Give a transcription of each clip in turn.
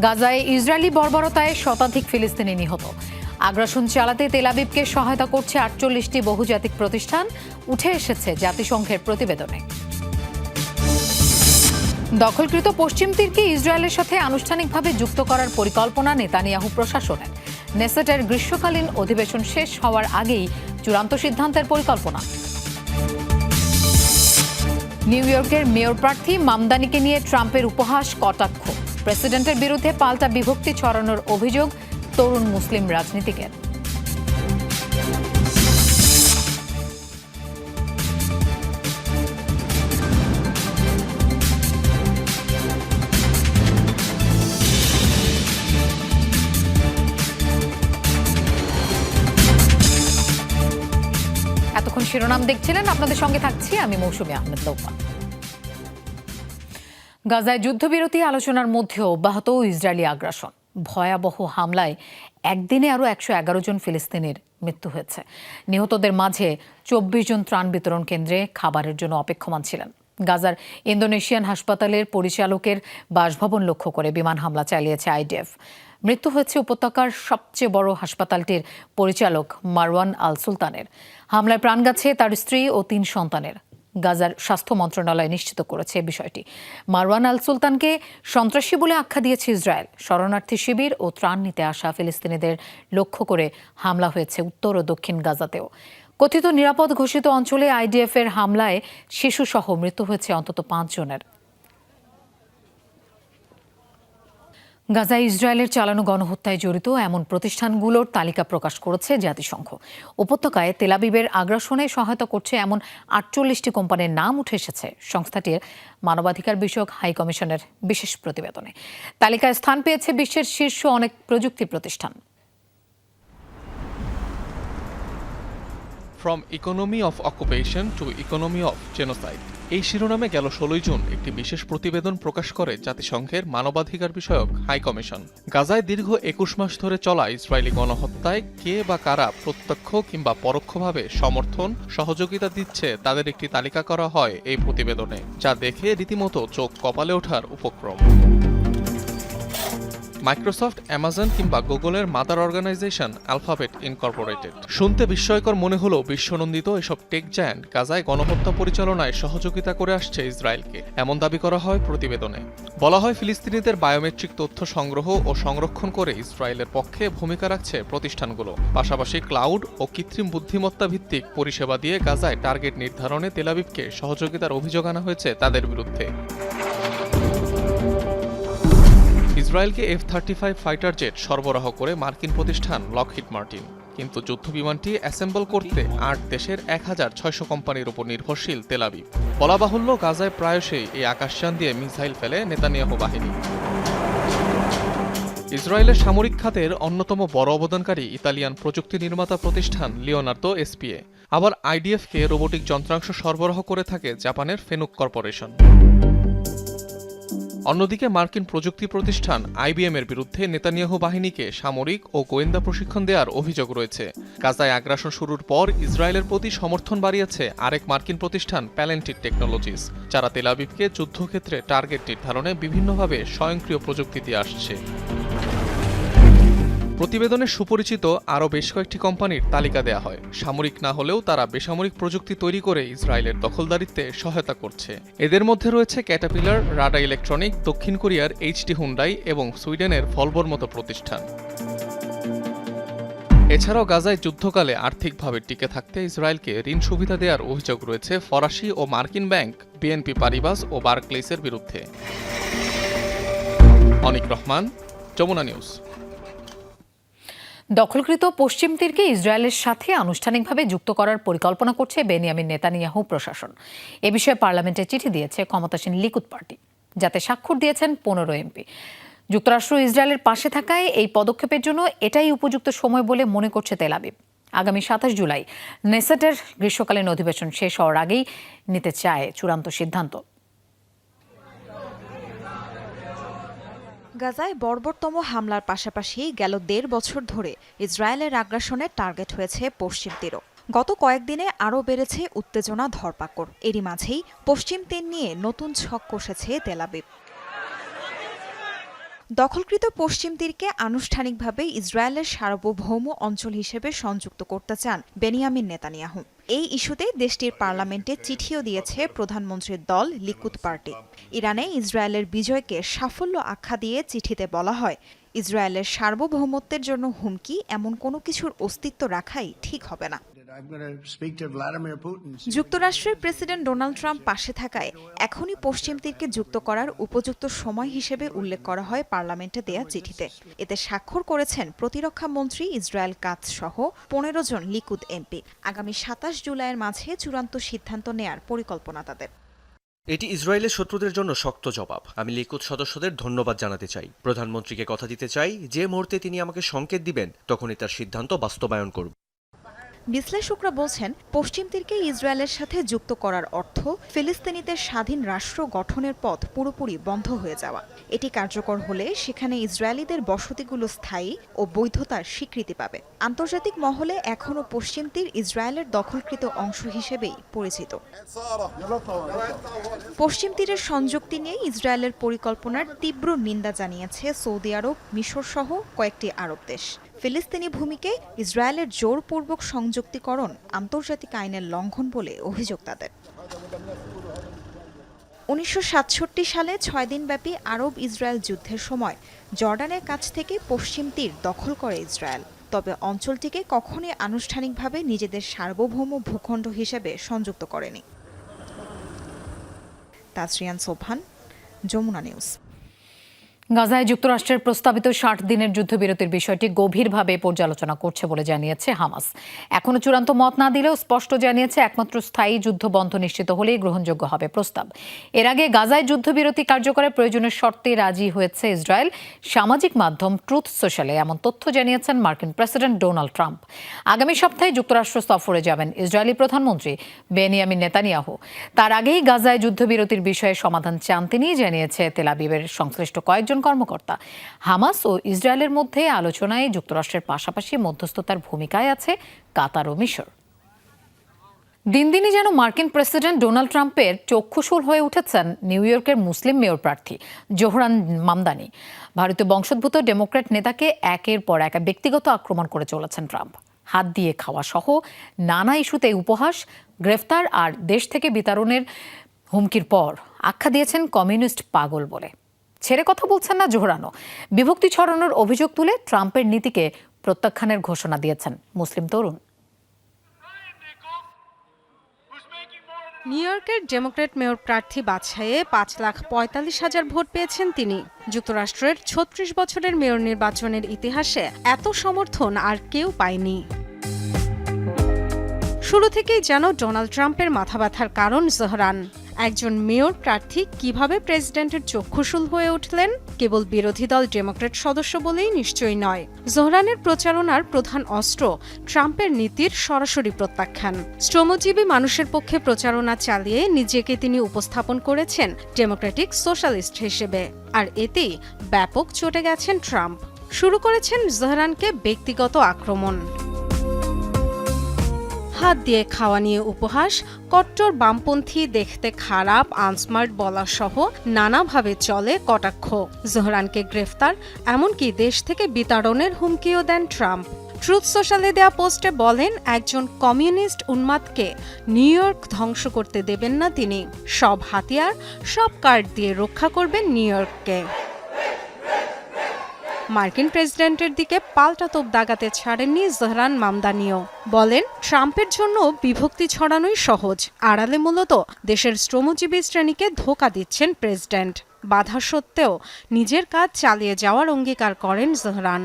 গাজায় ইসরায়েলি বর্বরতায় শতাধিক ফিলিস্তিনি নিহত। আগ্রাসন চালাতে তেলাবিবকে সহায়তা করছে আটচল্লিশটি বহুজাতিক প্রতিষ্ঠান। উঠে এসেছে জাতিসংঘের প্রতিবেদনে। দখলকৃত পশ্চিম তীরকে ইসরায়েলের সাথে আনুষ্ঠানিকভাবে যুক্ত করার পরিকল্পনা নেতানিয়াহু প্রশাসনের। নেসেটের গ্রীষ্মকালীন অধিবেশন শেষ হওয়ার আগেই চূড়ান্ত সিদ্ধান্তের পরিকল্পনা। নিউ ইয়র্কের মেয়র প্রার্থী মামদানিকে নিয়ে ট্রাম্পের উপহাস কটাক্ষ। প্রেসিডেন্টের বিরুদ্ধে পাল্টা বিভক্তি ছড়ানোর অভিযোগ তরুণ মুসলিম রাজনীতিকের। এতক্ষণ শিরোনাম দেখছিলেন। আপনাদের সঙ্গে থাকছি আমি মৌসুমী আহমেদ লৌপা গাজায় যুদ্ধবিরতি আলোচনার মধ্যেও অব্যাহত ইসরায়েলি আগ্রাসন। ভয়াবহ হামলায় একদিনে আরও একশো এগারো জন ফিলিস্তিনির মৃত্যু হয়েছে। নিহতদের মাঝে চব্বিশ জন ত্রাণ বিতরণ কেন্দ্রে খাবারের জন্য অপেক্ষমান ছিলেন। গাজার ইন্দোনেশিয়ান হাসপাতালের পরিচালকের বাসভবন লক্ষ্য করে বিমান হামলা চালিয়েছে আইডিএফ। মৃত্যু হয়েছে উপত্যকার সবচেয়ে বড় হাসপাতালটির পরিচালক মারওয়ান আল সুলতানের হামলায় প্রাণ গেছে তার স্ত্রী ও তিন সন্তানের। গাজার স্বাস্থ্য মন্ত্রণালয় নিশ্চিত করেছে বিষয়টি। মারওয়ান আল সুলতানকে সন্ত্রাসী বলে আখ্যা দিয়েছে ইসরায়েল। শরণার্থী শিবির ও ত্রাণ নিতে আসা ফিলিস্তিনিদের লক্ষ্য করে হামলা হয়েছে উত্তর ও দক্ষিণ গাজাতেও। কথিত নিরাপদ ঘোষিত অঞ্চলে আইডিএফ এর হামলায় শিশুসহ মৃত্যু হয়েছে অন্তত পাঁচ গাজায় ইসরায়েলের চালানো গণহত্যায় জড়িত এমন প্রতিষ্ঠানগুলোর তালিকা প্রকাশ করেছে জাতিসংঘ। উপত্যকায় তেলাবিবের আগ্রাসনে সহায়তা করছে এমন আটচল্লিশটি কোম্পানির নাম উঠে এসেছে সংস্থাটির মানবাধিকার বিষয়ক হাই কমিশনের বিশেষ প্রতিবেদনে। তালিকায় স্থান পেয়েছে বিশ্বের শীর্ষ অনেক প্রযুক্তি প্রতিষ্ঠান। From economy of occupation to economy of genocide এই শিরোনামে গেল ষোলোই জুন একটি বিশেষ প্রতিবেদন প্রকাশ করে জাতিসংঘের মানবাধিকার বিষয়ক হাই কমিশন। গাজায় দীর্ঘ একুশ মাস ধরে চলা ইসরায়েলি গণহত্যায় কে বা কারা প্রত্যক্ষ কিংবা পরোক্ষভাবে সমর্থন, সহযোগিতা দিচ্ছে তাদের একটি তালিকা করা হয় এই প্রতিবেদনে, যা দেখে রীতিমতো চোখ কপালে ওঠার উপক্রম। মাইক্রোসফট অ্যামাজন কিংবা গুগলের মাদার অর্গানাইজেশন অ্যালফাবেট ইনকর্পোরেটেড শুনতে বিস্ময়কর মনে হলেও বিশ্বনন্দিত এসব টেক জায়ান্ট গাজায় গণহত্যা পরিচালনায় সহযোগিতা করে আসছে ইসরায়েলকে। এমন দাবি করা হয় প্রতিবেদনে। বলা হয় ফিলিস্তিনিদের বায়োমেট্রিক তথ্য সংগ্রহ ও সংরক্ষণ করে ইসরায়েলের পক্ষে ভূমিকা রাখছে প্রতিষ্ঠানগুলো। পাশাপাশি ক্লাউড ও কৃত্রিম বুদ্ধিমত্তা ভিত্তিক পরিষেবা দিয়ে গাজায় টার্গেট নির্ধারণে তেলাবিবকে সহযোগিতার অভিযোগ আনা হয়েছে তাদের বিরুদ্ধে। ইসরায়েলকে F thirty five fighter jet সরবরাহ করে মার্কিন প্রতিষ্ঠান লকহিড মার্টিন কিন্তু যুদ্ধ বিমানটি অ্যাসেম্বল করতে আট দেশের এক হাজার ছয়শো কোম্পানির উপর নির্ভরশীল তেলাবি বলা বাহুল্য, গাজায় প্রায়শই এই আকাশযান দিয়ে মিসাইল ফেলে নেতানিয়াহু বাহিনী। ইসরায়েলের সামরিক খাতের অন্যতম বড় অবদানকারী ইতালিয়ান প্রযুক্তি নির্মাতা প্রতিষ্ঠান লিওনার্দো এসপিএ। আবার আইডিএফকে রোবোটিক যন্ত্রাংশ সরবরাহ করে থাকে জাপানের ফেনুক কর্পোরেশন। অন্যদিকে মার্কিন প্রযুক্তি প্রতিষ্ঠান আইবিএম এর বিরুদ্ধে নেতানিয়াহু বাহিনীকে সামরিক ও গোয়েন্দা প্রশিক্ষণ দেওয়ার অভিযোগ রয়েছে। গাজায় আগ্রাসন শুরুর পর ইসরায়েলের প্রতি সমর্থন বাড়িয়েছে আরেক মার্কিন প্রতিষ্ঠান প্যালেন্টিক টেকনোলজিস, যারা তেলাবিবকে যুদ্ধক্ষেত্রে টার্গেট নির্ধারণে বিভিন্নভাবে স্বয়ংক্রিয় প্রযুক্তি দিয়ে আসছে। প্রতিবেদনে সুপরিচিত আরও বেশ কয়েকটি কোম্পানির তালিকা দেয়া হয়। সামরিক না হলেও তারা বেসামরিক প্রযুক্তি তৈরি করে ইসরায়েলের দখলদারিত্বে সহায়তা করছে। এদের মধ্যে রয়েছে ক্যাটাপিলার রাডা ইলেকট্রনিক, দক্ষিণ কোরিয়ার এইচটি হুন্ডাই এবং সুইডেনের ভলভোর মতো প্রতিষ্ঠান। এছাড়াও গাজায় যুদ্ধকালে আর্থিকভাবে টিকে থাকতে ইসরায়েলকে ঋণ সুবিধা দেওয়ার অভিযোগ রয়েছে ফরাসি ও মার্কিন ব্যাংক, বিএনপি পারিবাস ও বার্কলেসের বিরুদ্ধে। অনিক রহমান, যমুনা নিউজ। দখলকৃত পশ্চিম তীরকে ইসরায়েলের সাথে আনুষ্ঠানিকভাবে যুক্ত করার পরিকল্পনা করছে বেনিয়ামিন নেতানিয়াহু প্রশাসন। এ বিষয়ে পার্লামেন্টে চিঠি দিয়েছে ক্ষমতাসীন লিকুদ পার্টি, যাতে স্বাক্ষর দিয়েছেন পনেরো এমপি। যুক্তরাষ্ট্র ইসরায়েলের পাশে থাকায় এই পদক্ষেপের জন্য এটাই উপযুক্ত সময় বলে মনে করছে তেলাবিব আগামী সাতাশ জুলাই, নেসেটের গ্রীষ্মকালীন অধিবেশন শেষ হওয়ার আগেই নিতে চায় চূড়ান্ত সিদ্ধান্ত। গাজায় বর্বরতম হামলার পাশাপাশি গেল দেড় বছর ধরে ইসরায়েলের আগ্রাসনের টার্গেট হয়েছে পশ্চিম তীরও। গত কয়েকদিনে আরও বেড়েছে উত্তেজনা ধরপাকড়। এরই মাঝেই পশ্চিম তীর নিয়ে নতুন ছক কষেছে তেলাবিব দখলকৃত পশ্চিম তীরকে আনুষ্ঠানিকভাবে ইসরায়েলের সার্বভৌম অঞ্চল হিসেবে সংযুক্ত করতে চান বেনিয়ামিন নেতানিয়াহু। এই ইস্যুতে দেশটির পার্লামেন্টে চিঠিও দিয়েছে প্রধানমন্ত্রীর দল লিকুদ পার্টি। ইরানে ইসরায়েলের বিজয়কে সাফল্য আখ্যা দিয়ে চিঠিতে বলা হয়, ইসরায়েলের সার্বভৌমত্বের জন্য হুমকি এমন কোনো কিছুর অস্তিত্ব রাখাই ঠিক হবে না। যুক্তরাষ্ট্রের প্রেসিডেন্ট ডোনাল্ড ট্রাম্প পাশে থাকায় এখনই পশ্চিম তীরকে যুক্ত করার উপযুক্ত সময় হিসেবে উল্লেখ করা হয় পার্লামেন্টে দেয়া চিঠিতে। এতে স্বাক্ষর করেছেন প্রতিরক্ষা মন্ত্রী ইসরায়েল কাজ সহ পনেরো জন লিকুদ এমপি। আগামী সাতাশ জুলাইয়ের মাঝে চূড়ান্ত সিদ্ধান্ত নেয়ার পরিকল্পনা তাদের। এটি ইসরায়েলের শত্রুদের জন্য শক্ত জবাব। আমি লিকুদ সদস্যদের ধন্যবাদ জানাতে চাই। প্রধানমন্ত্রীকে কথা দিতে চাই যে মুহূর্তে তিনি আমাকে সংকেত দিবেন তখনই তার সিদ্ধান্ত বাস্তবায়ন করব। বিশ্লেষকরা বলছেন, পশ্চিম তীরকে ইসরায়েলের সাথে যুক্ত করার অর্থ ফিলিস্তিনিদের স্বাধীন রাষ্ট্র গঠনের পথ পুরোপুরি বন্ধ হয়ে যাওয়া। এটি কার্যকর হলে সেখানে ইসরায়েলিদের বসতিগুলো স্থায়ী ও বৈধতার স্বীকৃতি পাবে। আন্তর্জাতিক মহলে এখনও পশ্চিম তীর ইসরায়েলের দখলকৃত অংশ হিসেবেই পরিচিত। পশ্চিম তীরের সংযুক্তি নিয়ে ইসরায়েলের পরিকল্পনার তীব্র নিন্দা জানিয়েছে সৌদি আরব মিশর সহ কয়েকটি আরব দেশ। ফিলিস্তিনি ভূমিকে ইসরায়েলের জোরপূর্বক সংযুক্তিকরণ, আন্তর্জাতিক আইনের লঙ্ঘন বলে অভিযোগ তাদের। উনিশশো সাতষট্টি সালে ছয় দিনব্যাপী আরব ইসরায়েল যুদ্ধের সময় জর্ডানের কাছ থেকে পশ্চিম তীর দখল করে ইসরায়েল। তবে অঞ্চলটিকে কখনোই আনুষ্ঠানিকভাবে নিজেদের সার্বভৌম ভূখণ্ড হিসেবে সংযুক্ত করেনি। তাসরিয়ান সোভান যমুনা নিউজ। গাজায় যুক্তরাষ্ট্রের প্রস্তাবিত ষাট দিনের যুদ্ধবিরতির বিষয়টি গভীরভাবে পর্যালোচনা করছে বলে জানিয়েছে হামাস। এখনও চূড়ান্ত মত না দিলেও স্পষ্ট জানিয়েছে একমাত্র স্থায়ী যুদ্ধ বন্ধ নিশ্চিত হলেই গ্রহণযোগ্য হবে প্রস্তাব। এর আগে গাজায় যুদ্ধবিরতি কার্যকরের প্রয়োজনীয় শর্তে রাজি হয়েছে ইসরায়েল। সামাজিক মাধ্যম ট্রুথ সোশ্যালে এমন তথ্য জানিয়েছেন মার্কিন প্রেসিডেন্ট ডোনাল্ড ট্রাম্প। আগামী সপ্তাহে যুক্তরাষ্ট্র সফরে যাবেন ইসরায়েলি প্রধানমন্ত্রী বেনিয়ামিন নেতানিয়াহু। তার আগেই গাজায় যুদ্ধবিরতির বিষয়ে সমাধান চান তিনি, জানিয়েছে তেলাবিবের সংশ্লিষ্ট কয়েকজন কর্মকর্তা। হামাস ও ইসরায়েলের মধ্যে আলোচনায় যুক্তরাষ্ট্রের পাশাপাশি মধ্যস্থতার ভূমিকায় আছে কাতার ও মিশর। দিন দিনই যেন মার্কিন প্রেসিডেন্ট ডোনাল্ড ট্রাম্পের চক্ষুশূল হয়ে উঠেছেন নিউ ইয়র্কের মুসলিম মেয়র প্রার্থী জোহরান মামদানি। ভারতীয় বংশোদ্ভূত ডেমোক্র্যাট নেতাকে একের পর এক ব্যক্তিগত আক্রমণ করে চলেছেন ট্রাম্প। হাত দিয়ে খাওয়া সহ নানা ইস্যুতে উপহাস, গ্রেফতার আর দেশ থেকে বিতরণের হুমকির পর আখ্যা দিয়েছেন কমিউনিস্ট পাগল বলে। ছেড়ে কথা বলছেন না জোহরানো বিভক্তি ছড়ানোর অভিযোগ তুলে ট্রাম্পের নীতিকে প্রত্যাখ্যানের ঘোষণা দিয়েছেন মুসলিম তরুণ। নিউ ইয়র্কের ডেমোক্র্যাট মেয়র প্রার্থী বাছাইয়ে পাঁচ লাখ পঁয়তাল্লিশ হাজার ভোট পেয়েছেন তিনি। যুক্তরাষ্ট্রের ছত্রিশ বছরের মেয়র নির্বাচনের ইতিহাসে এত সমর্থন আর কেউ পায়নি। শুরু থেকেই যেন ডোনাল্ড ট্রাম্পের মাথা ব্যথার কারণ জহরান। একজন মেয়র প্রার্থী কীভাবে প্রেসিডেন্টের চক্ষুশূল হয়ে উঠলেন? কেবল বিরোধী দল ডেমোক্র্যাট সদস্য বলেই নিশ্চয়ই নয়। জোহরানের প্রচারণার প্রধান অস্ত্র ট্রাম্পের নীতির সরাসরি প্রত্যাখ্যান। শ্রমজীবী মানুষের পক্ষে প্রচারণা চালিয়ে নিজেকে তিনি উপস্থাপন করেছেন ডেমোক্রেটিক সোশ্যালিস্ট হিসেবে। আর এতেই ব্যাপক চটে গেছেন ট্রাম্প। শুরু করেছেন জোহরানকে ব্যক্তিগত আক্রমণ। হাত দিয়ে খাওয়া নিয়ে উপহাস, কট্টর বামপন্থী দেখতে খারাপ, আনস্মার্ট বলা সহ নানাভাবে চলে কটাক্ষ। জোহরানকে গ্রেফতার, এমনকি দেশ থেকে বিতাড়নের হুমকিও দেন ট্রাম্প। ট্রুথ সোশ্যালে দেয়া পোস্টে বলেন, একজন কমিউনিস্ট উন্মাদকে নিউ ইয়র্ক ধ্বংস করতে দেবেন না তিনি। সব হাতিয়ার, সব কার্ড দিয়ে রক্ষা করবেন নিউ ইয়র্ককে। মার্কিন প্রেসিডেন্টের দিকে পাল্টা তোপ দাগাতে ছাড়েননি জহরান মামদানিও। বলেন, ট্রাম্পের জন্য বিভক্তি ছড়ানোই সহজ। আড়ালে মূলত দেশের শ্রমজীবী শ্রেণীকে ধোকা দিচ্ছেন প্রেসিডেন্ট। বাধা সত্ত্বেও নিজের কাজ চালিয়ে যাওয়ার অঙ্গীকার করেন জহরান।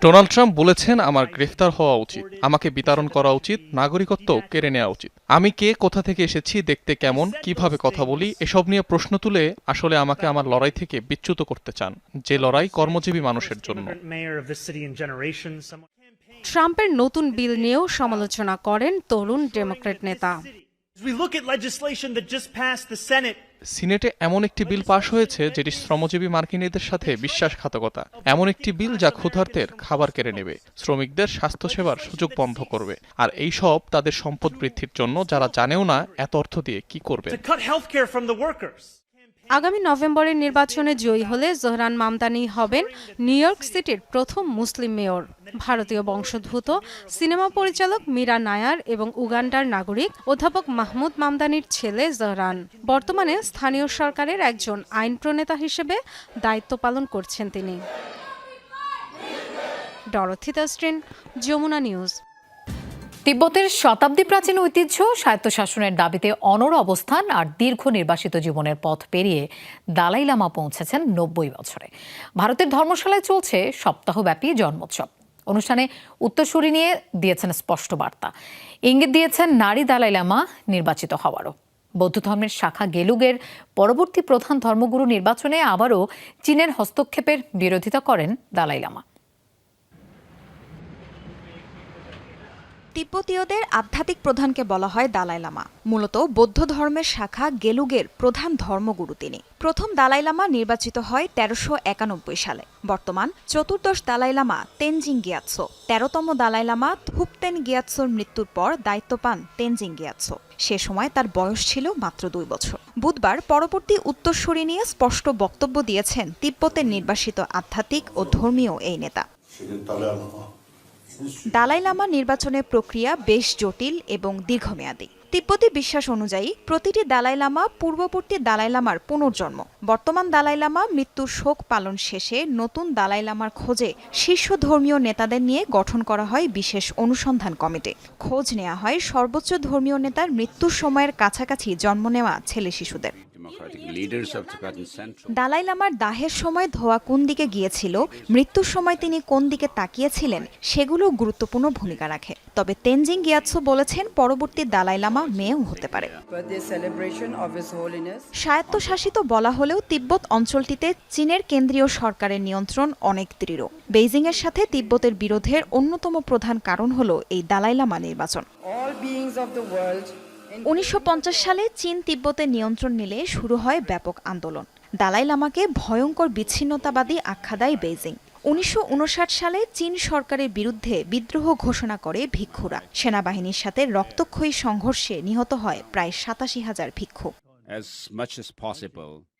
ডোনাল্ড ট্রাম্প বলেছেন আমার গ্রেফতার হওয়া উচিত। আমাকে বিতরণ করা উচিত নাগরিকত্ব কেড়ে নেওয়া উচিত। আমি কে কোথা থেকে এসেছি দেখতে কেমন কীভাবে কথা বলি এসব নিয়ে প্রশ্ন তুলে আসলে আমাকে আমার লড়াই থেকে বিচ্যুত করতে চান যে লড়াই কর্মজীবী মানুষের জন্য। Immigrant mayor of this city in generations. Someone ট্রাম্পের নতুন বিল নিয়েও সমালোচনা করেন তরুণ ডেমোক্রেট নেতা। সিনেটে এমন একটি বিল পাশ হয়েছে যেটি শ্রমজীবী মার্কিনীদের সাথে বিশ্বাসঘাতকতা। এমন একটি বিল যা ক্ষুধার্তের খাবার কেড়ে নেবে, শ্রমিকদের স্বাস্থ্যসেবার সুযোগ বন্ধ করবে, আর এই সব তাদের সম্পদ বৃদ্ধির জন্য যারা জানেও না এত অর্থ দিয়ে কি করবে। আগামী নভেম্বরের নির্বাচনে জয়ী হলে জোহরান মামদানি হবেন নিউ ইয়র্ক সিটির প্রথম মুসলিম মেয়র। ভারতীয় বংশোদ্ভূত সিনেমা পরিচালক মীরা নায়ার এবং উগান্ডার নাগরিক অধ্যাপক মাহমুদ মামদানির ছেলে জহরান। বর্তমানে স্থানীয় সরকারের একজন আইন প্রণেতা হিসেবে দায়িত্ব পালন করছেন তিনি। ডরথি তাস্ট্রিন যমুনা নিউজ। তিব্বতের শতাব্দী প্রাচীন ঐতিহ্য স্বায়ত্তশাসনের দাবিতে অনর অবস্থান আর দীর্ঘ নির্বাসিত জীবনের পথ পেরিয়ে দালাই লামা পৌঁছেছেন নব্বই বছরে। ভারতের ধর্মশালায় চলছে সপ্তাহব্যাপী জন্মোৎসব। অনুষ্ঠানে উত্তরসূরি নিয়ে দিয়েছেন স্পষ্ট বার্তা। ইঙ্গিত দিয়েছেন নারী দালাই লামা নির্বাচিত হওয়ারও। বৌদ্ধ ধর্মের শাখা গেলুগের পরবর্তী প্রধান ধর্মগুরু নির্বাচনে আবারও চীনের হস্তক্ষেপের বিরোধিতা করেন দালাই লামা। তিব্বতীয়দের আধ্যাত্মিক প্রধানকে বলা হয় দালাই লামা। মূলত বৌদ্ধ ধর্মের শাখা গেলুগের প্রধান ধর্মগুরু তিনি। প্রথম দালাই লামা নির্বাচিত হয় তেরোশো একানব্বই সালে। বর্তমান চতুর্দশ দালাই লামা তেনজিং গিয়াৎসো। তেরোতম দালাই লামা থুপতেন গিয়াৎসোর মৃত্যুর পর দায়িত্ব পান তেনজিং গিয়াৎসো। সে সময় তার বয়স ছিল মাত্র দুই বছর। বুধবার পরবর্তী উত্তরসূরি নিয়ে স্পষ্ট বক্তব্য দিয়েছেন তিব্বতের নির্বাসিত আধ্যাত্মিক ও ধর্মীয় এই নেতা। দালাই লামা নির্বাচনের প্রক্রিয়া বেশ জটিল এবং দীর্ঘমেয়াদী। তিব্বতী বিশ্বাস অনুযায়ী প্রতিটি দালাই লামা পূর্ববর্তী দালাই লামার পুনর্জন্ম। বর্তমান দালাই লামা মৃত্যুর শোক পালন শেষে নতুন দালাই লামার খোঁজে শীর্ষ ধর্মীয় নেতাদের নিয়ে গঠন করা হয় বিশেষ অনুসন্ধান কমিটি। খোঁজ নেওয়া হয় সর্বোচ্চ ধর্মীয় নেতার মৃত্যুর সময়ের কাছাকাছি জন্ম নেওয়া ছেলে শিশুদের। দালাই লামার দাহের সময় ধোয়া কোন দিকে গিয়েছিল মৃত্যুর সময় তিনি কোন দিকে তাকিয়েছিলেন সেগুলো গুরুত্বপূর্ণ ভূমিকা রাখে। তবে তেনজিং গিয়াৎসো বলেছেন পরবর্তী দালাই লামা মেয়েও হতে পারে. স্বায়ত্তশাসিত বলা হলেও তিব্বত অঞ্চলটিতে চীনের কেন্দ্রীয় সরকারের নিয়ন্ত্রণ অনেক দৃঢ়। বেইজিংয়ের সাথে তিব্বতের বিরোধের অন্যতম প্রধান কারণ হল এই দালাই লামা নির্বাচন। All beings of the world, উনিশশো পঞ্চাশ সালে চীন তিব্বতের নিয়ন্ত্রণ নিলে শুরু হয় ব্যাপক আন্দোলন। দালাই লামাকে ভয়ঙ্কর বিচ্ছিন্নতাবাদী আখ্যা দেয় বেইজিং। উনিশশো উনষাট সালে চীন সরকারের বিরুদ্ধে বিদ্রোহ ঘোষণা করে ভিক্ষুরা। সেনাবাহিনীর সাথে রক্তক্ষয়ী সংঘর্ষে নিহত হয় প্রায় সাতাশি হাজার ভিক্ষু।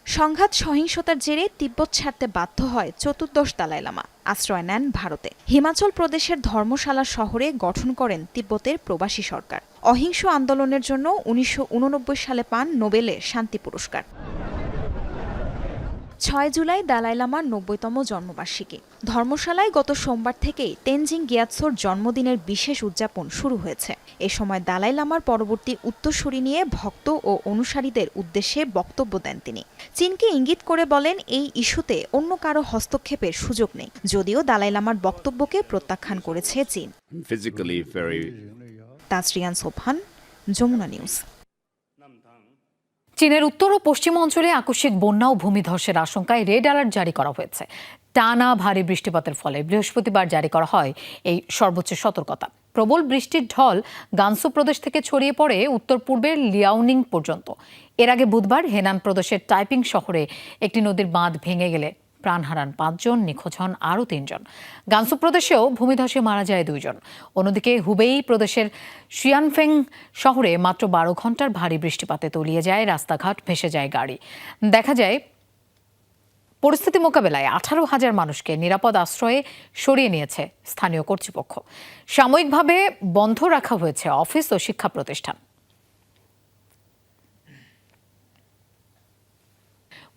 সংঘাত সহিংসতার জেরে তিব্বত ছাড়তে বাধ্য হয় চতুর্দশ দালাই লামা আশ্রয় নেন ভারতে। হিমাচল প্রদেশের ধর্মশালা শহরে গঠন করেন তিব্বতের প্রবাসী সরকার। অহিংস আন্দোলনের জন্য উনিশশো উননব্বই সালে পান নোবেলে শান্তি পুরস্কার। ছয় জুলাই দালাই লামার নব্বইতম জন্মবার্ষিকী। ধর্মশালায় গত সোমবার থেকেই তেনজিং গিয়াৎসোর জন্মদিনের বিশেষ উদযাপন শুরু হয়েছে। এ সময় দালাই লামার পরবর্তী উত্তরসূরি নিয়ে ভক্ত ও অনুসারীদের উদ্দেশ্যে বক্তব্য দেন তিনি। চীনকে ইঙ্গিত করে বলেন এই ইস্যুতে অন্য কারও হস্তক্ষেপের সুযোগ নেই। যদিও দালাই লামার বক্তব্যকে প্রত্যাখ্যান করেছে চীন। তাজরিয়ান সোফান যমুনা নিউজ। চীনের উত্তর ও পশ্চিম অঞ্চলে আকস্মিক বন্যা ও ভূমিধসের আশঙ্কায় রেড অ্যালার্ট জারি করা হয়েছে। টানা ভারী বৃষ্টিপাতের ফলে বৃহস্পতিবার জারি করা হয় এই সর্বোচ্চ সতর্কতা। প্রবল বৃষ্টির ঢল গানসু প্রদেশ থেকে ছড়িয়ে পড়ে উত্তর পূর্বের লিয়াওনিং পর্যন্ত। এর আগে বুধবার হেনান প্রদেশের টাইপিং শহরে একটি নদীর বাঁধ ভেঙে গেলে প্রাণ হারান পাঁচজন, নিখোঁজ হন আরও তিনজন। গানসু প্রদেশেও ভূমিধসে মারা যায় দুইজন। অন্যদিকে হুবেই প্রদেশের শিয়ানফেং শহরে মাত্র বারো ঘণ্টার ভারী বৃষ্টিপাতে তলিয়ে যায়, রাস্তাঘাট ভেসে যায় গাড়ি। দেখা যায়, পরিস্থিতি মোকাবেলায় আঠারো হাজার মানুষকে নিরাপদ আশ্রয়ে সরিয়ে নিয়েছে স্থানীয় কর্তৃপক্ষ। সাময়িকভাবে বন্ধ রাখা হয়েছে অফিস ও শিক্ষা প্রতিষ্ঠান।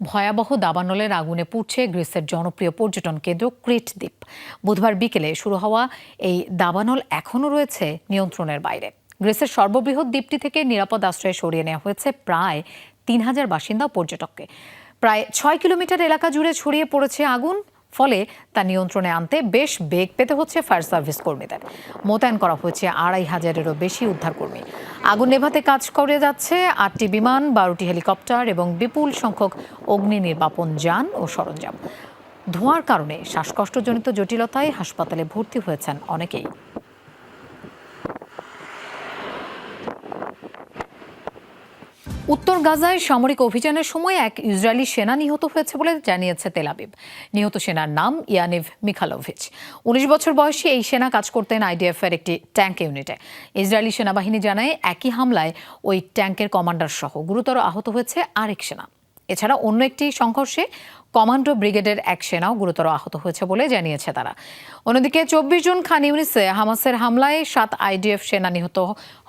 ভয়াবহ দাবানলের আগুনে পুড়ছে গ্রিসের জনপ্রিয় পর্যটন কেন্দ্র ক্রিট দ্বীপ বুধবার বিকেলে শুরু হওয়া এই দাবানল এখনও রয়েছে নিয়ন্ত্রণের বাইরে। গ্রিসের সর্ববৃহৎ দ্বীপটি থেকে নিরাপদ আশ্রয়ে সরিয়ে নেওয়া হয়েছে প্রায় তিন হাজার বাসিন্দা পর্যটককে। প্রায় ছয় কিলোমিটার এলাকা জুড়ে ছড়িয়ে পড়েছে আগুন। ফলে তা নিয়ন্ত্রণে আনতে বেশ বেগ পেতে হচ্ছে ফায়ার সার্ভিস কর্মীদের। মোতায়েন করা হয়েছে আড়াই হাজারেরও বেশি উদ্ধারকর্মী। আগুন নেভাতে কাজ করে যাচ্ছে আটটি বিমান, বারোটি হেলিকপ্টার এবং বিপুল সংখ্যক অগ্নি নির্বাপন যান ও সরঞ্জাম। ধোঁয়ার কারণে শ্বাসকষ্টজনিত জটিলতায় হাসপাতালে ভর্তি হয়েছেন অনেকেই। উত্তর গাজায় সামরিক অভিযানের সময় এক ইসরায়েলি সেনা নিহত হয়েছে বলে জানিয়েছে তেলাবিব নিহত সেনার নাম ইয়ানিভ মিখালোভিচ উনিশ বছর বয়সী এই সেনা কাজ করতেন আইডিএফ এর একটি ট্যাঙ্ক ইউনিটে। ইসরায়েলি সেনাবাহিনী জানায়, একই হামলায় ওই ট্যাঙ্কের কমান্ডার সহ গুরুতর আহত হয়েছে আরেক সেনা। এছাড়া অন্য একটি সংঘর্ষে কমান্ডো ব্রিগেডের এক সেনাও গুরুতর আহত হয়েছে বলে জানিয়েছে তারা। অন্যদিকে চব্বিশ জুন খান ইউনিসে হামাসের হামলায় সাত আইডিএফ সেনা নিহত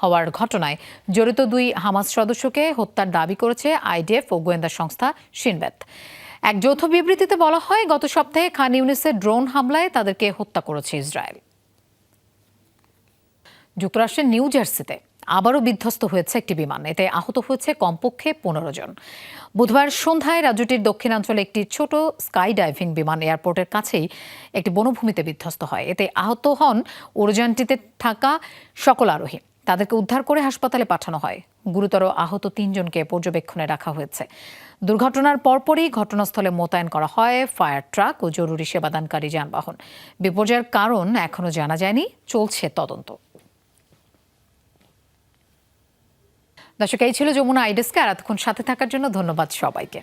হওয়ার ঘটনায় জড়িত দুই হামাস সদস্যকে হত্যার দাবি করেছে আইডিএফ ও গোয়েন্দা সংস্থা সিনবেত। এক যৌথ বিবৃতিতে বলা হয়, গত সপ্তাহে খান ইউনিসের ড্রোন হামলায় তাদেরকে হত্যা করেছে ইসরায়েল। যুক্তরাষ্ট্রের নিউ জার্সিতে আবারও বিধ্বস্ত হয়েছে একটি বিমান। এতে আহত হয়েছে কমপক্ষে পনেরো জন। বুধবার সন্ধ্যায় রাজ্যটির দক্ষিণাঞ্চলে একটি ছোট স্কাই ডাইভিং বিমান এয়ারপোর্টের কাছেই একটি বনভূমিতে বিধ্বস্ত হয়। এতে আহত হন উড়োযানটিতে থাকা সকল আরোহী। তাদেরকে উদ্ধার করে হাসপাতালে পাঠানো হয়। গুরুতর আহত তিনজনকে পর্যবেক্ষণে রাখা হয়েছে। দুর্ঘটনার পরপরই ঘটনাস্থলে মোতায়েন করা হয় ফায়ার ট্রাক ও জরুরি সেবাদানকারী যানবাহন। বিপর্যয়ের কারণ এখনও জানা যায়নি। চলছে তদন্ত। দর্শক এই ছিল যমুনা আইডেস্কে আর এতক্ষণ সাথে থাকার জন্য ধন্যবাদ সবাইকে।